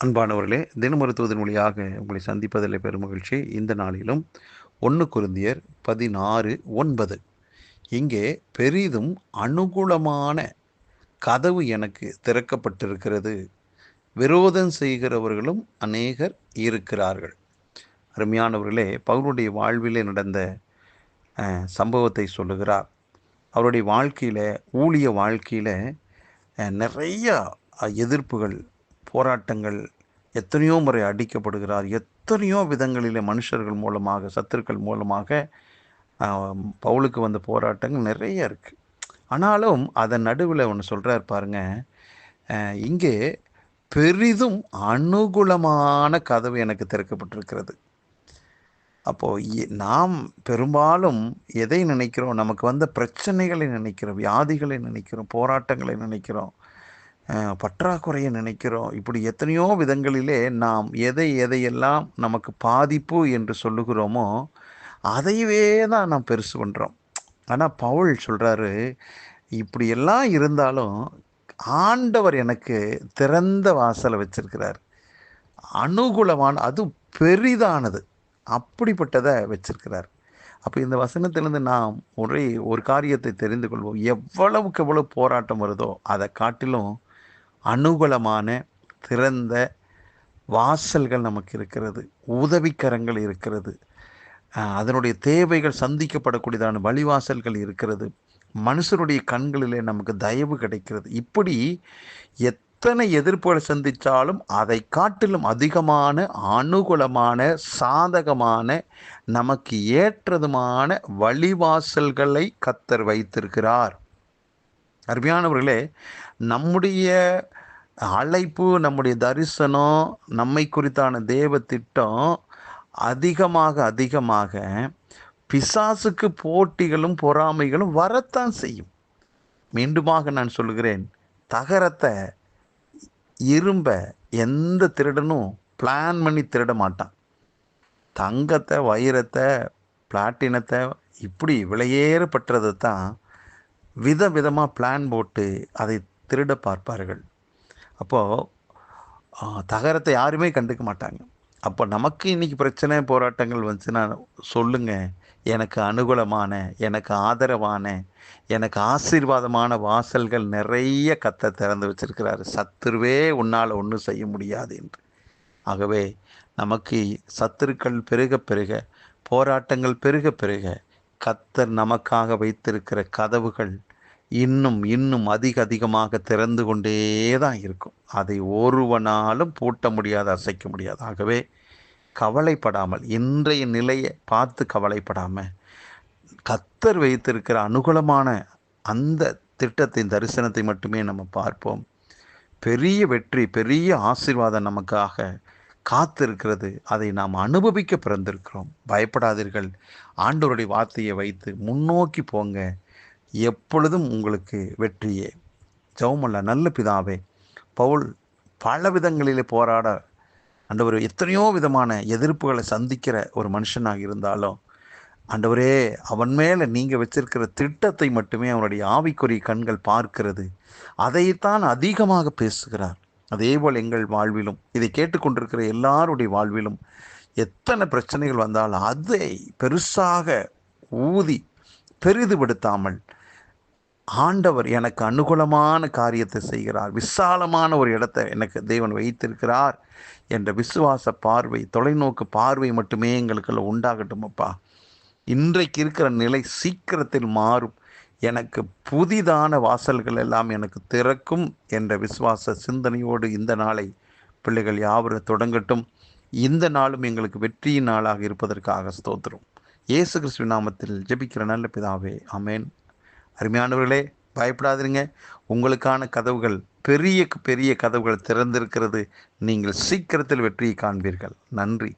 அன்பானவர்களே தினமருத்துவதன் மொழியாக உங்களை சந்திப்பதில் பெருமகிழ்ச்சி. இந்த நாளிலும் ஒன்று குருந்தியர் பதினாறு ஒன்பது. இங்கே பெரிதும் அனுகூலமான கதவு எனக்கு திறக்கப்பட்டிருக்கிறது. விரோதம் செய்கிறவர்களும் அநேகர் இருக்கிறார்கள். அருமையானவர்களே பவுலுடைய வாழ்விலே நடந்த சம்பவத்தை சொல்லுகிறார். அவருடைய வாழ்க்கையில் ஊழிய வாழ்க்கையில் நிறையா எதிர்ப்புகள் போராட்டங்கள் எத்தனையோ முறை அடிக்கப்படுகிறார். எத்தனையோ விதங்களிலே மனுஷர்கள் மூலமாக சத்துருக்கள் மூலமாக பவுலுக்கு வந்த போராட்டங்கள் நிறைய இருக்குது ஆனாலும் அதன் நடுவில் ஒன்று சொல்கிறார் பாருங்க. இங்கே பெரிதும் அனுகூலமான கதவு எனக்கு திறக்கப்பட்டிருக்கிறது. அப்போது நாம் பெரும்பாலும் எதை நினைக்கிறோம்? நமக்கு வந்த பிரச்சனைகளை நினைக்கிறோம் வியாதிகளை நினைக்கிறோம் போராட்டங்களை நினைக்கிறோம். பற்றாக்குறையை நினைக்கிறோம். இப்படி எத்தனையோ விதங்களிலே நாம் எதை எதையெல்லாம் நமக்கு பாதிப்பு என்று சொல்லுகிறோமோ அதையவே தான் நாம் பெருசு பண்ணுறோம் ஆனால் பவுல் சொல்கிறாரு இப்படியெல்லாம் இருந்தாலும் ஆண்டவர் எனக்கு திறந்த வாசலை வச்சிருக்கிறார். அனுகூலமான அது பெரிதானது. அப்படிப்பட்டதை வச்சிருக்கிறார். அப்போ இந்த வசனத்திலிருந்து நாம் ஒரே ஒரு காரியத்தை தெரிந்து கொள்வோம். எவ்வளவுக்கு எவ்வளவு போராட்டம் வருதோ அதை காட்டிலும் அனுகூலமான திறந்த வாசல்கள் நமக்கு இருக்கிறது. உதவிக்கரங்கள் இருக்கிறது. அதனுடைய தேவைகள் சந்திக்கப்படக்கூடியதான வழிவாசல்கள் இருக்கிறது. மனுஷருடைய கண்களிலே நமக்கு தயவு கிடைக்கிறது. இப்படி எத்தனை எதிர்ப்புகளை சந்தித்தாலும் அதை காட்டிலும் அதிகமான அனுகூலமான சாதகமான நமக்கு ஏற்றதுமான வழிவாசல்களை கத்தர் வைத்திருக்கிறார். அருமையானவர்களே நம்முடைய அழைப்பு நம்முடைய தரிசனம் நம்மை குறித்தான தேவ திட்டம் அதிகமாக அதிகமாக பிசாசுக்கு போட்டிகளும் பொறாமைகளும் வரத்தான் செய்யும். மீண்டுமாக நான் சொல்கிறேன் தகரத்தை இரும்ப எந்த திருடனும் பிளான் பண்ணி திருட மாட்டான். தங்கத்தை வைரத்தை பிளாட்டினத்தை இப்படி விலையேறப்பட்டதை தான் வித விதமாக பிளான் போட்டு அதை திருட பார்ப்பார்கள். அப்போது தகரத்தை யாருமே கண்டுக்க மாட்டாங்க. அப்போ நமக்கு இன்றைக்கி பிரச்சனை போராட்டங்கள் வந்துச்சுன்னா சொல்லுங்கள் எனக்கு அனுகூலமான எனக்கு ஆதரவான எனக்கு ஆசீர்வாதமான வாசல்கள் நிறைய கத்தை திறந்து வச்சிருக்கிறாரு. சத்துருவே உன்னால் ஒன்றும் செய்ய முடியாது என்று. ஆகவே நமக்கு சத்துருக்கள் பெருக பெருக போராட்டங்கள் பெருக பெருக கத்தர் நமக்காக வைத்திருக்கிற கதவுகள் இன்னும் இன்னும் அதிக அதிகமாக திறந்து கொண்டே தான் இருக்கும். அதை ஒருவனாலும் பூட்ட முடியாது அசைக்க முடியாது. ஆகவே கவலைப்படாமல் இன்றைய நிலையை பார்த்து கவலைப்படாமல் கத்தர் வைத்திருக்கிற அனுகூலமான அந்த திட்டத்தின் தரிசனத்தை மட்டுமே நம்ம பார்ப்போம். பெரிய வெற்றி பெரிய ஆசீர்வாதம் நமக்காக காத்திருக்கிறது. அதை நாம் அனுபவிக்க பிறந்திருக்கிறோம். பயப்படாதீர்கள். ஆண்டோருடைய வார்த்தையை வைத்து முன்னோக்கி போங்க. எப்பொழுதும் உங்களுக்கு வெற்றியே. ஜவுமல்ல நல்ல பிதாவே பவுல் பல விதங்களிலே போராட அண்டவர் எத்தனையோ விதமான எதிர்ப்புகளை சந்திக்கிற ஒரு மனுஷனாக இருந்தாலும் ஆண்டவரே அவன் மேலே நீங்கள் வச்சிருக்கிற திட்டத்தை மட்டுமே அவனுடைய ஆவிக்குரிய கண்கள் பார்க்கிறது. அதைத்தான் அதிகமாக பேசுகிறார். அதேபோல் எங்கள் வாழ்விலும் இதை கேட்டுக்கொண்டிருக்கிற எல்லாருடைய வாழ்விலும் எத்தனை பிரச்சனைகள் வந்தாலும் அதை பெருசாக ஊதி பெரிதுபடுத்தாமல் ஆண்டவர் எனக்கு அனுகூலமான காரியத்தை செய்கிறார். விசாலமான ஒரு இடத்தை எனக்கு தேவன் வைத்திருக்கிறார் என்ற விசுவாச பார்வை தொலைநோக்கு பார்வை மட்டுமே எங்களுக்குள்ள உண்டாகட்டும் அப்பா. இன்றைக்கு இருக்கிற நிலை சீக்கிரத்தில் மாறும். எனக்கு புதிதான வாசல்கள் எல்லாம் எனக்கு திறக்கும் என்ற விசுவாச சிந்தனையோடு இந்த நாளை பிள்ளைகள் யாவரும் தொடங்கட்டும். இந்த நாளும் எங்களுக்கு வெற்றியின் நாளாக இருப்பதற்காக ஸ்தோத்திரம். இயேசு கிறிஸ்துவ நாமத்தில் ஜெபிக்கிற நல்ல பிதாவே அமேன் அருமையானவர்களே பயப்படாதீங்க உங்களுக்கான கதவுகள் பெரிய பெரிய கதவுகள் திறந்திருக்கிறது. நீங்கள் சீக்கிரத்தில் வெற்றியை காண்பீர்கள். நன்றி.